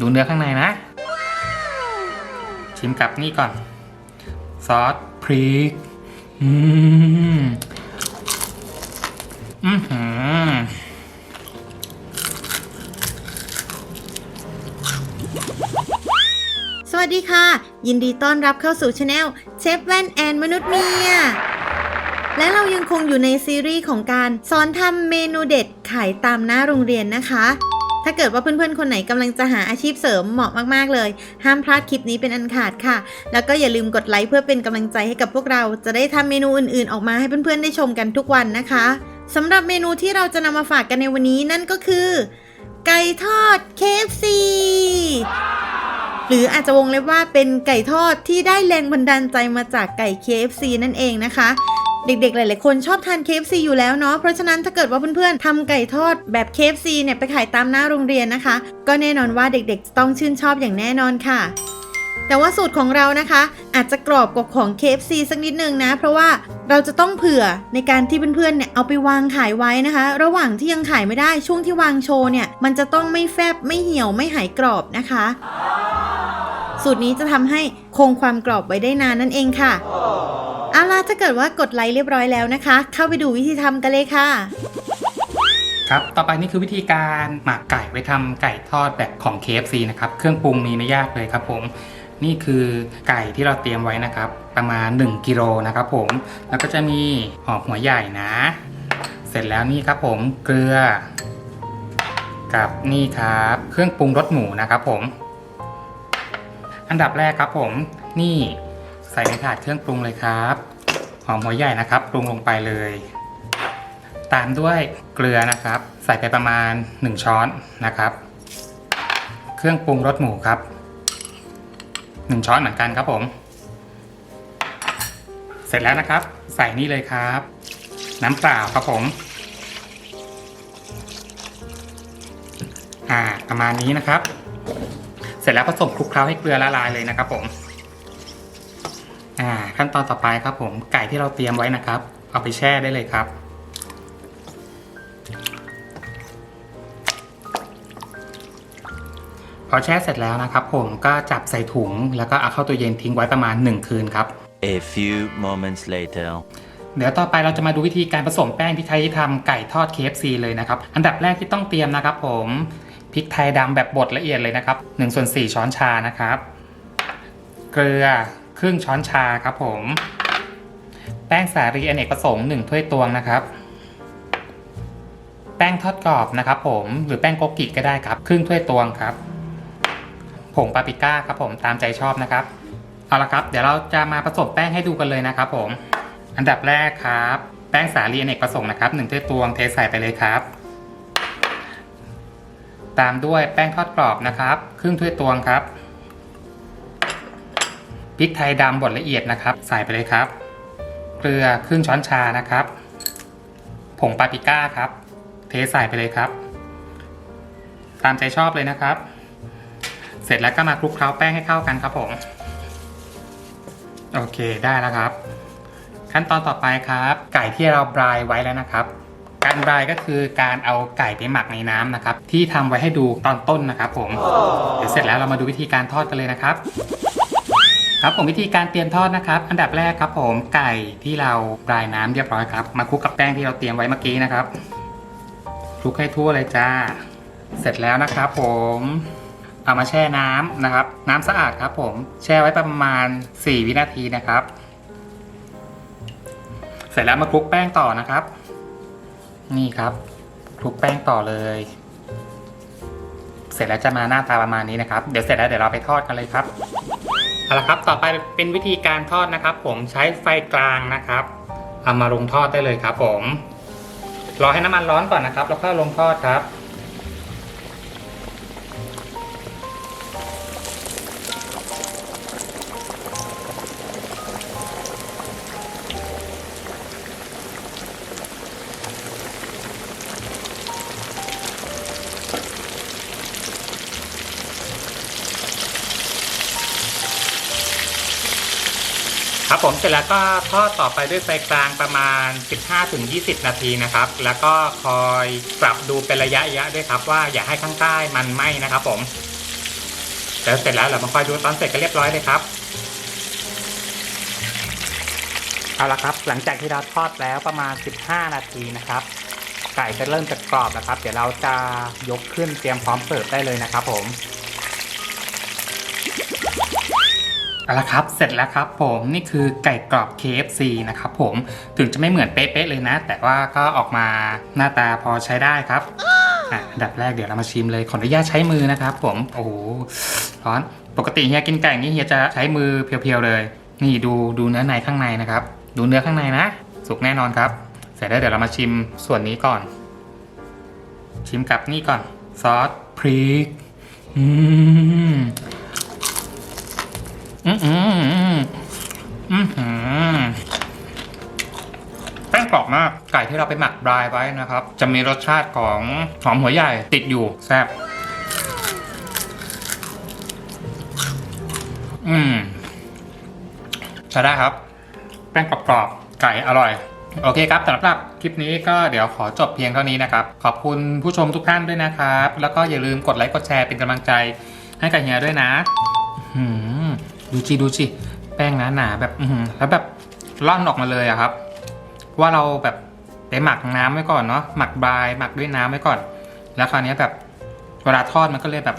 ดูเนื้อข้างในนะ ชิมกับนี่ก่อน ซอสพริก อืมอือหือสวัสดีค่ะ ยินดีต้อนรับเข้าสู่ช anel เชฟแว่นแอนมนุษย์เมีย และเรายังคงอยู่ในซีรีส์ของการสอนทำเมนูเด็ดขายตามหน้าโรงเรียนนะคะ ถ้าเกิดว่าเพื่อนๆ คนไหนกำลังจะหาอาชีพเสริมเหมาะมากๆเลย ห้ามพลาดคลิปนี้เป็นอันขาดค่ะ แล้วก็อย่าลืมกดไลค์เพื่อเป็นกำลังใจให้กับพวกเรา จะได้ทำเมนูอื่นๆ ออกมาให้เพื่อนๆ ได้ชมกันทุกวันนะคะสำหรับเมนูที่เราจะนำมาฝากกันในวันนี้นั่นก็คือ ไก่ทอด KFC หรืออาจจะวงเล็บว่าเป็นไก่ทอดที่ได้แรงบันดาลใจมาจากไก่ KFC นั่นเองนะคะ เด็กๆ หลายๆ คนชอบทาน KFC อยู่แล้วเนาะ เพราะฉะนั้นถ้าเกิดว่าเพื่อนๆทำไก่ทอดแบบ KFC เนี่ยไปขายตามหน้าโรงเรียนนะคะ ก็แน่นอนว่าเด็กๆจะต้องชื่นชอบอย่างแน่นอนค่ะ แต่ว่าสูตรของเรานะคะ อาจจะกรอบกว่าของ KFC สักนิดนึงนะ เพราะว่าเราจะต้องเผื่อในการที่เพื่อนๆเนี่ยเอาไปวางขายไว้นะคะ ระหว่างที่ยังขายไม่ได้ช่วงที่วางโชว์เนี่ยมันจะต้องไม่แฟบไม่เหี่ยวไม่หายกรอบนะคะ สูตรนี้จะทำให้คงความกรอบไว้ได้นานนั่นเองค่ะ เอาล่ะถ้าเกิดว่ากดไลค์เรียบร้อยแล้วนะคะ เข้าไปดูวิธีทำกันเลยค่ะ ครับ ต่อไปนี่คือวิธีการหมักไก่ไว้ทำไก่ทอดแบบของ KFC นะครับ เครื่องปรุงมีไม่ยากเลยครับผม นี่คือไก่ที่เราเตรียมไว้นะครับ ประมาณ 1กิโลนะครับผม แล้วก็จะมีหอมหัวใหญ่นะ เสร็จแล้วนี่ครับผมเกลือ กับนี่ครับ เครื่องปรุงรสหมูนะครับผม อันดับแรกครับผม นี่ ใส่ในถาดเครื่องปรุงเลยครับ หอมหัวใหญ่นะครับ ปรุงลงไปเลย ตามด้วยเกลือนะครับ ใส่ไปประมาณ 1 ช้อนนะครับ เครื่องปรุงรสหมูครับ 1 ช้อนเหมือนกันครับผม เสร็จแล้วนะครับ ใส่นี่เลยครับ น้ำเปล่าครับผมอ่าประมาณนี้นะครับ เสร็จแล้วผสมคลุกเคล้าให้เกลือละลายเลยนะครับผม ขั้นตอนต่อไปครับผมไก่ที่เราเตรียมไว้นะครับ เอาไปแช่ได้เลยครับพอแช่เสร็จแล้วนะครับ ผมก็จับใส่ถุง แล้วก็เอาเข้าตู้เย็นทิ้งไว้ประมาณ 1 คืนครับ A few moments later. เดี๋ยวต่อไปเราจะมาดูวิธีการผสมแป้งที่ใช้ทำไก่ทอด KFC เลยนะครับ อันดับแรกที่ต้องเตรียมนะครับ ผมพริกไทยดำแบบบดละเอียดเลยนะครับ1ส่วน4ช้อนชานะครับ เกลือ ครึ่งช้อนชาครับผม แป้งสาลีอเนกประสงค์1ถ้วยตวงนะครับ แป้งทอดกรอบนะครับผมหรือแป้งโกกิก็ได้ครับ ครึ่งถ้วยตวงครับผงปาปริก้าครับผมตามใจชอบนะครับเอาละครับ เดี๋ยวเราจะมาผสมแป้งให้ดูกันเลยนะครับผม อันดับแรกครับ แป้งสาลีอเนกประสงค์นะครับหนึ่งถ้วยตวงเทใส่ไปเลยครับ ตามด้วยแป้งทอดกรอบนะครับ ครึ่งถ้วยตวงครับ พริกไทยดำบดละเอียดนะครับ ใส่ไปเลยครับ เกลือครึ่งช้อนชานะครับ ผงปาปริก้าครับ เทใส่ไปเลยครับ ตามใจชอบเลยนะครับ เสร็จแล้วก็มาคลุกเคล้าแป้งให้เข้ากันครับผม โอเคได้แล้วครับ ขั้นตอนต่อไปครับ ไก่ที่เราบรายไว้แล้วนะครับการบรายก็คือการเอาไก่ไปหมักในน้ำนะครับ ที่ทำไว้ให้ดูตอนต้นนะครับ ผมเดี๋ยวเสร็จแล้วเรามาดูวิธีการทอดกันเลยนะครับ ครับผมวิธีการเตรียมทอดนะครับ อันดับแรกครับผมไก่ที่เราบรายน้ำเรียบร้อยครับ มาคลุกกับแป้งที่เราเตรียมไว้เมื่อกี้นะครับคลุกให้ทั่วเลยจ้า เสร็จแล้วนะครับ ผมเอามาแช่น้ำนะครับ น้ำสะอาดครับ ผมแช่ไว้ประมาณ 4 วินาทีนะครับ เสร็จแล้วมาคลุกแป้งต่อนะครับ นี่ครับคลุกแป้งต่อเลย เสร็จแล้วจะมาหน้าตาประมาณนี้นะครับ เดี๋ยวเสร็จแล้วเดี๋ยวเราไปทอดกันเลยครับ เอาละครับ ต่อไปเป็นวิธีการทอดนะครับ ผมใช้ไฟกลางนะครับเอามาลงทอดได้เลยครับ ผม รอให้น้ำมันร้อนก่อนนะครับ แล้วก็ลงทอดครับ ครับผมเสร็จแล้วก็ทอดต่อไปด้วยไฟกลางประมาณ 15-20 นาทีนะครับ แล้วก็คอยปรับดูเป็นระยะระยะด้วยครับ ว่าอย่าให้ข้างใต้มันไหม้นะครับ ผมเดี๋ยวเสร็จแล้วเรามาคอยดูตอนเสร็จก็เรียบร้อยเลยครับเอาละครับ หลังจากที่เราทอดแล้วประมาณ 15 นาทีนะครับ ไก่จะเริ่มจะกรอบแล้วครับ เดี๋ยวเราจะยกขึ้นเตรียมพร้อมเสิร์ฟได้เลยนะครับผม เอาละครับเสร็จแล้วครับผมนี่คือไก่กรอบ KFC นะครับผมถึงจะไม่เหมือนเป๊ะๆเลยนะ แต่ว่าก็ออกมาหน้าตาพอใช้ได้ครับอะอันดับแรกเดี๋ยวเรามาชิมเลยขออนุญาตใช้มือนะครับผมโอ้โหร้อนปกติเฮียกินไก่นี่เฮียจะใช้มือเพียวๆเลย นี่ดูดูเนื้อในข้างในนะครับ ดูเนื้อข้างในนะ สุกแน่นอนครับ เสร็จแล้วเดี๋ยวเรามาชิมส่วนนี้ก่อน ชิมกับนี่ก่อนซอสพริกอืมอืมอืมอืมอืมอืม แป้งกรอบมาก ไก่ที่เราไปหมักบรายไว้นะครับ จะมีรสชาติของหอมหัวใหญ่ติดอยู่แซ่บอืมใช้ได้ครับ แป้งกรอบๆไก่อร่อย โอเคครับสำหรับคลิปนี้ก็เดี๋ยวขอจบเพียงเท่านี้นะครับ ขอบคุณผู้ชมทุกท่านด้วยนะครับ แล้วก็อย่าลืมกดไลค์กดแชร์เป็นกำลังใจให้กับเฮียด้วยนะอื้อหือ ดูสิดูสิแป้งหนาๆแบบอืแล้วแบบล่อนออกมาเลยอะครับ ว่าเราแบบไปหมักน้ำไว้ก่อนเนาะหมักบายหมักด้วยน้ำไว้ก่อน แล้วคราวนี้แบบเวลาทอดมันก็เลยแบบ